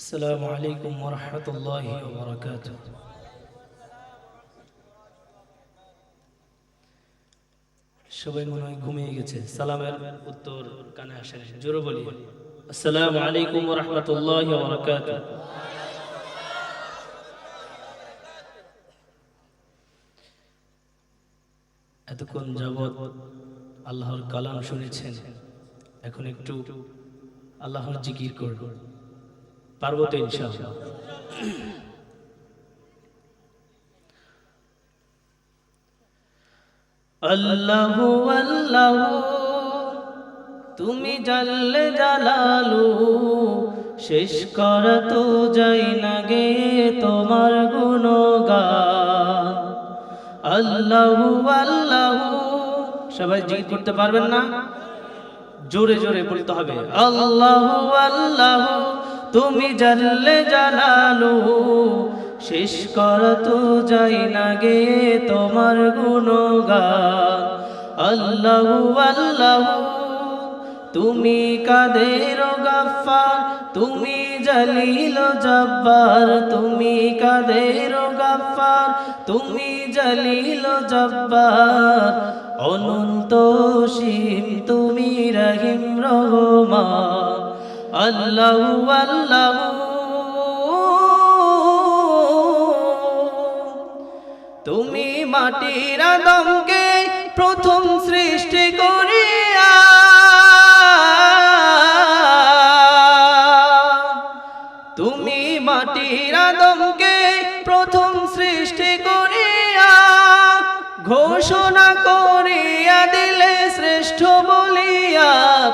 السلام عليكم ورحمة الله وبركاته সবাই মনে হয় ঘুমিয়ে গেছে সালামের উত্তর কানে আসে না জোরে বলি আসসালামু আলাইকুম ওয়া রাহমাতুল্লাহি ওয়া বারাকাতুহু এতক্ষণ যাবৎ আল্লাহর কালাম শুনেছেন এখন একটু আল্লাহর জিকির করব পারব আল্লাহ আল্লাহ, তুমি জানলে জালালু, শেষ করা তো যাই না গে তোমার গুণগান। আল্লাহ আল্লাহ, সবাই জিজ্ঞেস করতে পারবেন না? জোরে জোরে বলতে হবে, আল্লাহ আল্লাহ। তুমি জানলে জালালু শেষ কর তো যাই না গে তোমার গুণগান। আল্লাহ আল্লাহ, তুমি কাদের গাফার তুমি জলিল জব্বার, তুমি কাদের গাফার তুমি জলিল জব্বার, অনন্ত সীম তুমি রহিম রহমান। আল্লাহ আল্লাহ। তুমি মাটির আদমকে প্রথম সৃষ্টি করিয়া তুমি মাটির আদমকে প্রথম সৃষ্টি করিয়া ঘোষণা করিয়া দিলে শ্রেষ্ঠ বলিয়া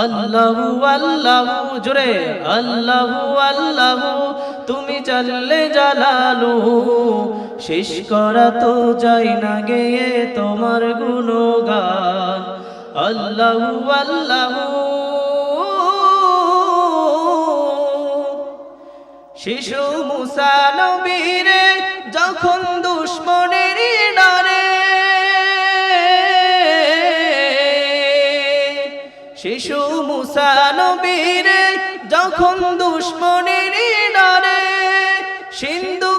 আল্লাহ আল্লাহ, জোরে, আল্লাহ আল্লাহ, তুমি জানলে জালালু শেষ করা তো যাই না গেয়ে তোমার গুণগান। আল্লাহ আল্লাহ, শিশু মুসা নবীরে, যখন দুশ্মনের শিশু মুসা নবীরে যখন দুশ্মনের ডারে সিন্ধুকে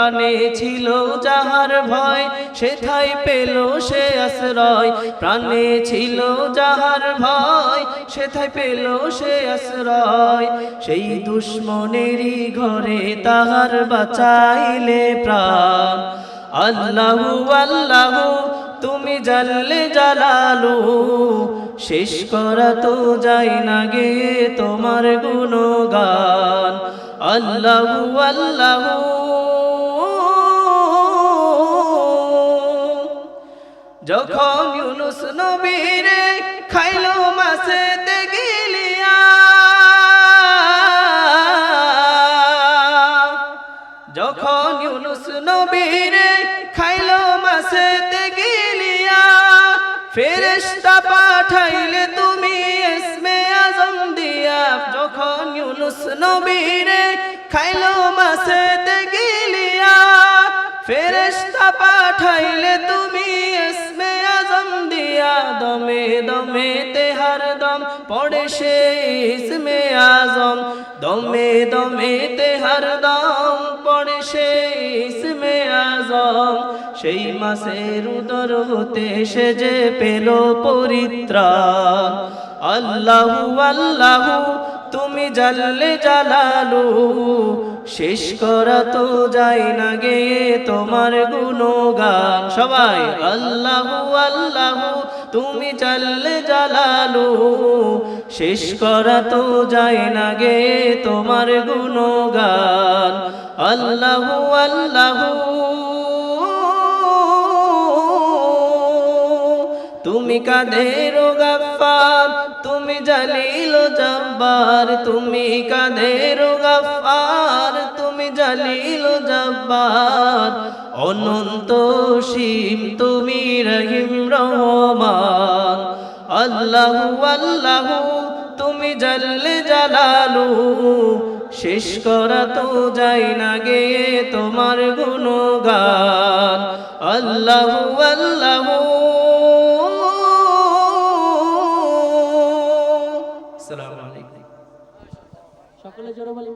প্রাণে ছিল যাহার ভয় সেথায় পেল সে আশ্রয়। প্রাণে ছিল যাহার ভয় সেথায় পেল সে আশ্রয়। সেই দুশ্মনেরই ঘরে তাহার বাঁচাইলে প্রাণ। আল্লাহু, আল্লাহ, তুমি জানলে জালালু, শেষ করা তো যাই না গে তোমার গুণগান। আল্লাহু, আল্লাহ যখন ইউনুস নবীরে খাইলো মাসে গিলিয়া, যখন ইউনুস নবীরে খাইলো মাসে গিলিয়া, ফেরেশতা পাঠাইলে তুমি ইসমে আজম দিয়া। যখন ইউনুস নবীরে খাইলো মাসে গিলিয়া, ফেরেশতা পাঠাইলে তুমি ইসমে আজম দিয়া দমে দমে তেহার দম পড়ে সে ইসমে আজম। দমে দমে তেহার দম পড়ে সে ইসমে আজম। সেই মাসের উদর হতে সে যে পেল পরিত্রাণ আল্লাহু আল্লাহু, তুমি জানলে জালালু। শেষ করা তো যাই না গে তোমার গুণগান। সবাই, আল্লাহু আল্লাহু, তুমি জাল্লে জালালু। শেষ করা তো যায় না গে তোমার গুণগান। আল্লাহু আল্লাহু, তুমি কাদের গাফার তুমি জালিল জব্বার। তুমি কাদের গাফার জালিল জব্বার, অনন্ত সীম তুমি রহিম রহমান। আল্লাহু আল্লাহু, তুমি জল জালালু, শেষ করা তো যাই না গে তোমার গুণগান। আল্লাহু আল্লাহু। সকলে জোরে বলি।